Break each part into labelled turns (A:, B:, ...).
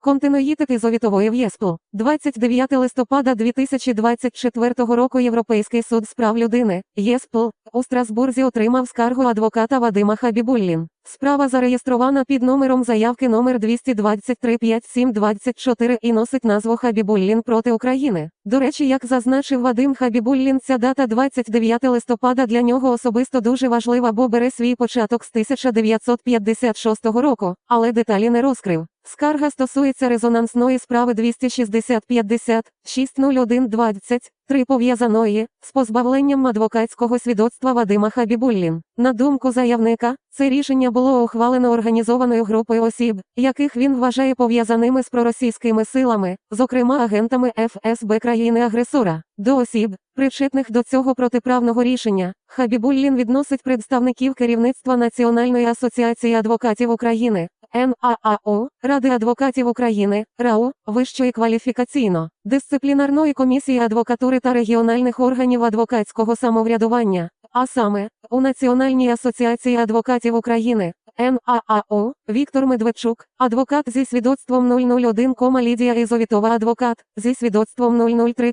A: Континоїтет ізовітової в'єсту, 29 листопада 2024 року Європейський суд з прав людини ЄСПЛ у Страсбурзі отримав скаргу адвоката Вадима Хабібуллін. Справа зареєстрована під номером заявки номер 223 5724 і носить назву Хабібуллін проти України. До речі, як зазначив Вадим Хабібуллін, ця дата 29 листопада для нього особисто дуже важлива, бо бере свій початок з 1956 року, але деталі не розкрив. Скарга стосується резонансної справи 26050 60120 3 пов'язаної з позбавленням адвокатського свідоцтва Вадима Хабібуллін. На думку заявника, це рішення було ухвалено організованою групою осіб, яких він вважає пов'язаними з проросійськими силами, зокрема агентами ФСБ країни-агресора. До осіб, причетних до цього протиправного рішення, Хабібуллін відносить представників керівництва Національної асоціації адвокатів України. НААО, Ради адвокатів України, РАУ, Вищої кваліфікаційно, дисциплінарної комісії адвокатури та регіональних органів адвокатського самоврядування, а саме, у Національній асоціації адвокатів України, НААО, Віктор Медведчук, адвокат зі свідоцтвом 001, Лідія Ізовітова адвокат, зі свідоцтвом 003,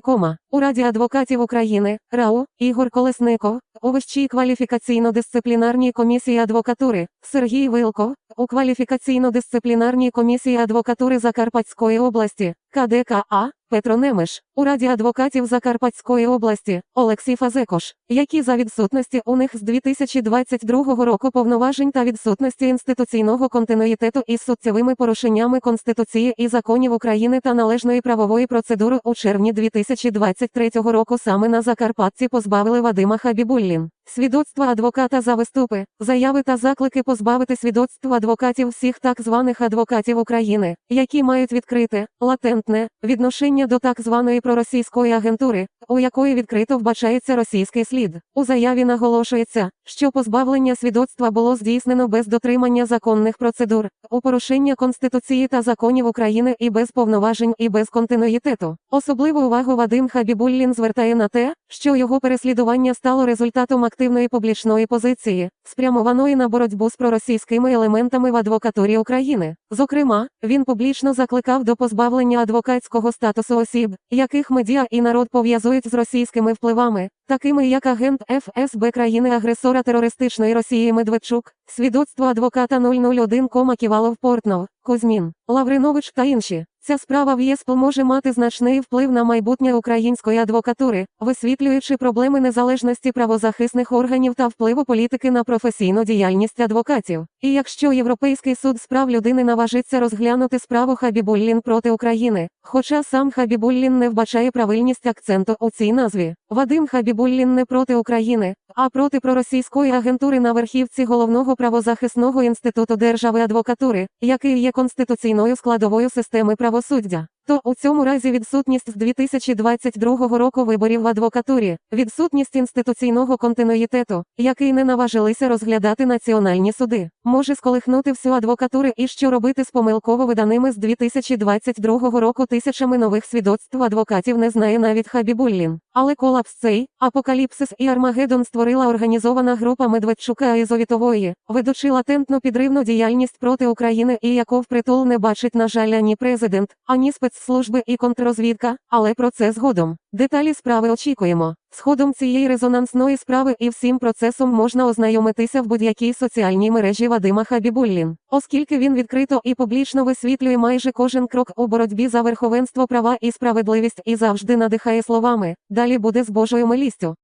A: у Раді адвокатів України, РАУ, Ігор Колесников, у Вищій кваліфікаційно-дисциплінарній комісії адвокатури, Сергій Вилков, у кваліфікаційно-дисциплінарній комісії адвокатури Закарпатської області, КДКА, Петро Немеш, у Раді адвокатів Закарпатської області, Олексій Фазекош, які за відсутності у них з 2022 року повноважень та відсутності інституційного континуїтету із суттєвими порушеннями Конституції і законів України та належної правової процедури у червні 2023 року саме на Закарпатці позбавили Вадима Хабібуллін. Свідоцтва адвоката за виступи, заяви та заклики позбавити свідоцтва адвокатів всіх так званих адвокатів України, які мають відкрите, латентне відношення до так званої проросійської агентури, у якої відкрито вбачається російський слід. У заяві наголошується, що позбавлення свідоцтва було здійснено без дотримання законних процедур, у порушення Конституції та законів України і без повноважень і без континуїтету. Особливу увагу Вадим Хабібуллін звертає на те, що його переслідування стало результатом активної публічної позиції, спрямованої на боротьбу з проросійськими елементами в адвокатурі України. Зокрема, він публічно закликав до позбавлення адвокатського статусу осіб, яких медіа і народ пов'язують з російськими впливами, такими як агент ФСБ країни-агресора терористичної Росії Медведчук, свідоцтво адвоката 001, Ківалов Портнов, Кузьмін, Лавринович та інші. Ця справа в ЄСПЛ може мати значний вплив на майбутнє української адвокатури, висвітлюючи проблеми незалежності правозахисних органів та впливу політики на професійну діяльність адвокатів. І якщо Європейський суд з прав людини наважиться розглянути справу Хабібуллін проти України, хоча сам Хабібуллін не вбачає правильність акценту у цій назві, Вадим Хабібуллін не проти України, а проти проросійської агентури на верхівці головного правозахисного інституту держави адвокатури, який є конституційною складовою системи правосуддя. То у цьому разі відсутність з 2022 року виборів в адвокатурі, відсутність інституційного континуїтету, який не наважилися розглядати національні суди, може сколихнути всю адвокатуру і що робити з помилково виданими з 2022 року тисячами нових свідоцтв адвокатів не знає навіть Хабібуллін. Але колапс цей, апокаліпсис і Армагеддон створила організована група Медведчука і Зовітової, ведучи латентну підривну діяльність проти України і яку впритул не бачить, на жаль, ані президент, ані спецслужби і контррозвідка, але про це згодом. Деталі справи очікуємо. З ходом цієї резонансної справи і всім процесом можна ознайомитися в будь-якій соціальній мережі Вадима Хабібуллін, оскільки він відкрито і публічно висвітлює майже кожен крок у боротьбі за верховенство права і справедливість і завжди надихає словами. Далі буде з Божою милістю.